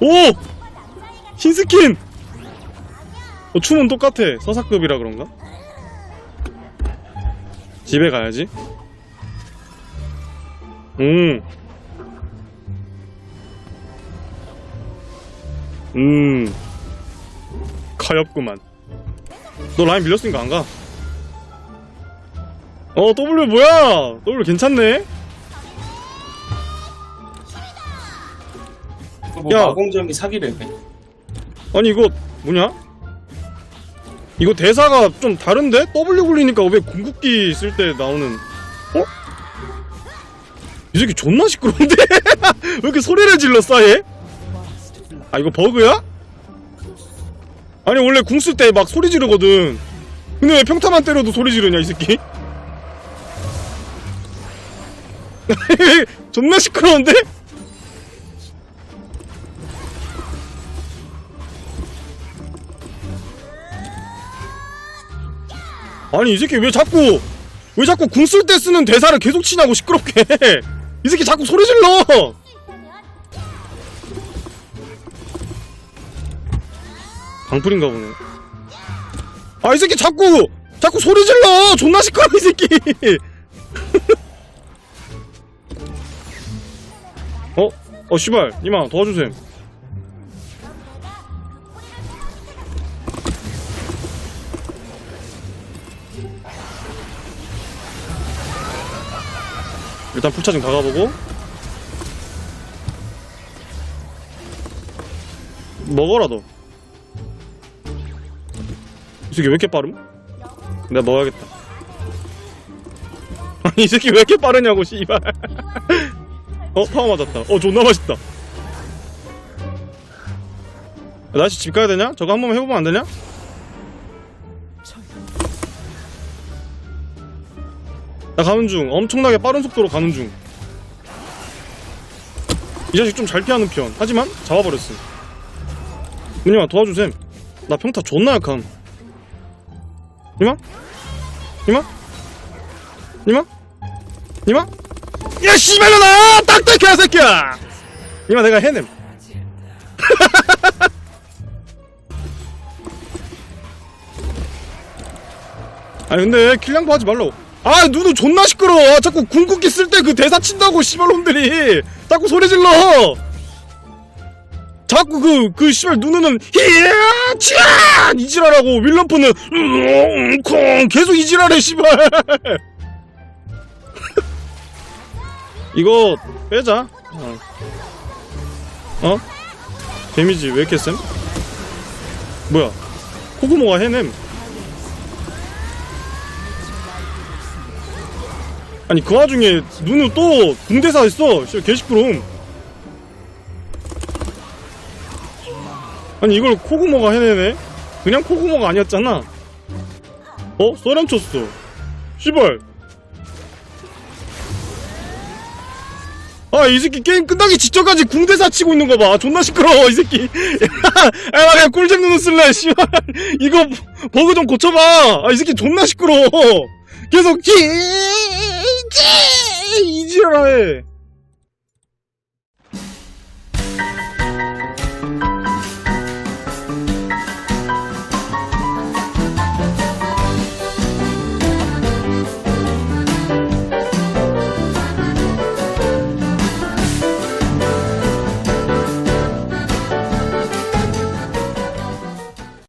오! 흰 스킨! 어, 춤은 똑같아. 서사급이라 그런가? 집에 가야지. 음. 음. 가엽구만. 너 라인 밀렸으니까 안 가. 어, W 뭐야? W 괜찮네? 뭐 야. 마공점이 사기래. 아니 이거 뭐냐? 이거 대사가 좀 다른데? W 굴리니까 왜 궁극기 쓸 때 나오는 어? 이 새끼 존나 시끄러운데? 왜 이렇게 소리를 질렀어 얘? 아 이거 버그야? 아니 원래 궁 쓸 때 막 소리 지르거든 근데 왜 평타만 때려도 소리 지르냐 이 새끼? 존나 시끄러운데? 아니 이 새끼 왜 자꾸 왜 자꾸 궁 쓸 때 쓰는 대사를 계속 치냐고 시끄럽게. 이 새끼 자꾸 소리 질러! 방풀인가 보네. 아 이 새끼 자꾸 자꾸 소리 질러! 존나 시끄러워 이 새끼! 어? 어 씨발 니마 도와주셈 일단 풀차징 박아보고 먹어라 너이 새끼 왜 이렇게 빠름? 내가 먹어야겠다 아니 이 새끼 왜 이렇게 빠르냐고 씨발 어 파워 맞았다 어 존나 맛있다 나 다시 집 가야 되냐? 저거 한 번만 해보면 안 되냐? 나 가는 중. 엄청나게 빠른 속도로 가는 중 이 자식 좀 잘 피하는 편. 하지만 잡아버렸음. 누님아 도와주셈. 나 평타 존나 약함. 니마? 니마? 니마? 니마? 야 씨발년아 딱딱해 새끼야! 니마 내가 해냄. 아니 근데 킬량파 하지 말라고 아 누누 존나 시끄러워 아, 자꾸 궁극기 쓸 때 그 대사 친다고 씨발놈들이 자꾸 소리 질러 자꾸 그, 그, 씨발, 누누는, 히야, 치아! 이지랄하고, 윌럼프는, 음, 콩! 계속 이지랄해, 씨발! 이거, 빼자. 어. 어? 데미지 왜 이렇게 쌤? 뭐야? 코구모가 해냄. 아니, 그 와중에, 누누 또, 궁대사 했어. 개시끄러움. 아니 이걸 코구모가 해내네? 그냥 코구모가 아니었잖아 어? 쏘렌 쳤어 씨발 아 이 새끼 게임 끝나기 직전까지 궁대사 치고 있는 거봐 존나 시끄러워 이 새끼 야 나 그냥 꿀잼 누누 쓸래 씨발 이거 버그 좀 고쳐봐 아 이 새끼 존나 시끄러워 계속 기 이지랄